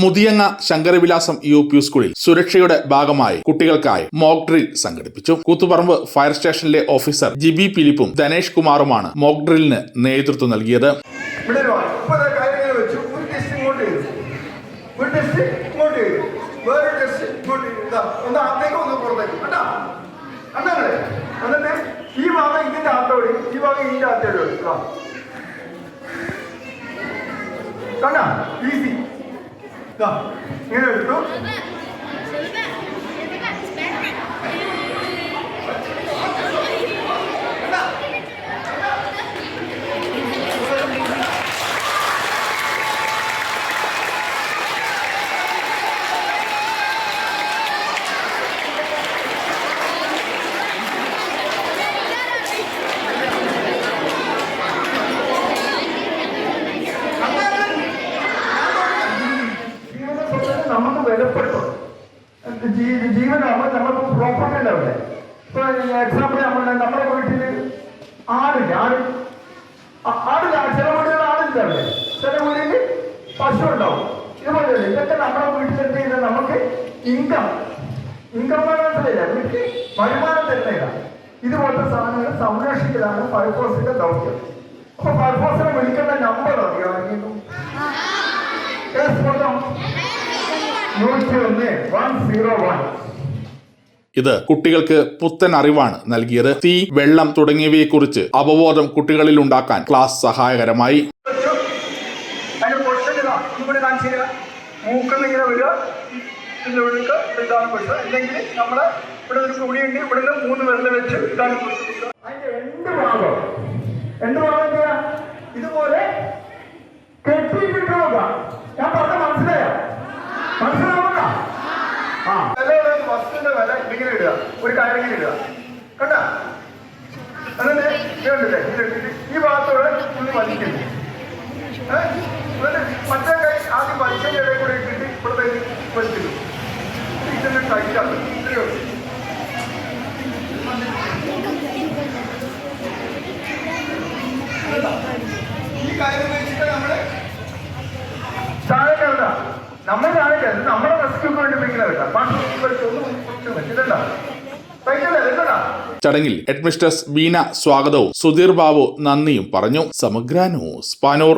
Muthiyanga Sankaravilasam U P സ്കൂളിൽ സുരക്ഷയുടെ ഭാഗമായി കുട്ടികൾക്കായി മോക്ക് ഡ്രിൽ സംഘടിപ്പിച്ചു. കൂത്തുപറമ്പ് ഫയർ സ്റ്റേഷനിലെ ഓഫീസർ ജിബി ഫിലിപ്പും ധനേഷ് കുമാറുമാണ് മോക്ക് ഡ്രില്ലിന് നേതൃത്വം നൽകിയത്. ഈ ഭാഗം ഇതിന്റെ ഈ ഭാഗം ഈസി ഇങ്ങനെ എടുത്തു? നമുക്ക് വിലപ്പെട്ടു ജീവനാകുമ്പോൾ നമ്മൾ പ്രോപ്പർട്ടി ഉണ്ടാവില്ലേ ഇപ്പൊ എക്സാമ്പിൾ നമ്മൾ നമ്മുടെ വീട്ടിൽ ആടില്ല. ആട് ആടില്ല. ചില വീടുകൾ ആടില്ല അവിടെ. ചില വീട്ടിൽ പശു ഉണ്ടാവും. ഇതുപോലെ ഇതൊക്കെ നമ്മുടെ വീട്ടിൽ എന്ത് ചെയ്യുന്നത് നമുക്ക് ഇൻകം ഇൻകം മനസ്സിലായില്ല? വീട്ടിൽ വരുമാനം തരുന്നില്ല ഇതുപോലത്തെ സാധനങ്ങൾ സംരക്ഷിക്കലാണ് ഫയർഫോഴ്സിന്റെ ദൗത്യം. അപ്പൊ ഫയർഫോഴ്സിനെ വിളിക്കേണ്ട നമ്പർ അറിയാമെങ്കിലും ഇത് കുട്ടികൾക്ക് പുത്തൻ അറിവാണ് നൽകിയത്. തീ വെള്ളം തുടങ്ങിയവയെക്കുറിച്ച് അവബോധം കുട്ടികളിൽ ഉണ്ടാക്കാൻ ക്ലാസ് സഹായകരമായി. അല്ലെങ്കിൽ നമ്മൾ ഇവിടെ ഒരു തുണിയുണ്ട് ഇവിടെ നിന്ന് മൂന്ന് വെള്ളം വെച്ച് ഇതാണ് പൊഷൻ അതിന്റെ രണ്ട് ഭാഗം. രണ്ട് ഭാഗം ഇതുപോലെ കെട്ടിയിട്ടിട്ട് ഞാൻ പറഞ്ഞ മനസ്സിലാവുക ആ. വില വസ്തുവിന്റെ വില ഇങ്ങനെ ഇടുക. ഒരു കാര്യം ഇങ്ങനെ ഇടുക. കണ്ട? എന്നിട്ട് ഇതുണ്ടല്ലേ ഈ ഭാഗത്തോടെ പുള്ളി വലിക്കുന്നു. മറ്റേ കൈ ആദ്യം വലിച്ചതിന്റെ ഇടയിൽ കൂടെ ഇട്ടിട്ട് ഇപ്പുറത്തേക്ക് വലിക്കുന്നു. ഇതിനെ ടൈറ്റാക്കും ഇത്രയോ ഈ കാര്യം വെച്ചിട്ട് നമ്മൾ താഴെ കണ്ട നമ്മൾ താഴെ കയറി നമ്മുടെ റെസ്ക്യൂക്ക് വേണ്ടി ഇങ്ങനെ പണ്ട് ബാക്കി ഒന്നും വെച്ചിട്ടുണ്ടോ പൈസല്ലേ ചടങ്ങിൽ ഹെഡ്മിസ്റ്റേഴ്സ് ബീന സ്വാഗതവും സുധീർ ബാബു നന്ദിയും പറഞ്ഞു. സമഗ്ര ന്യൂസ് പാനൂർ.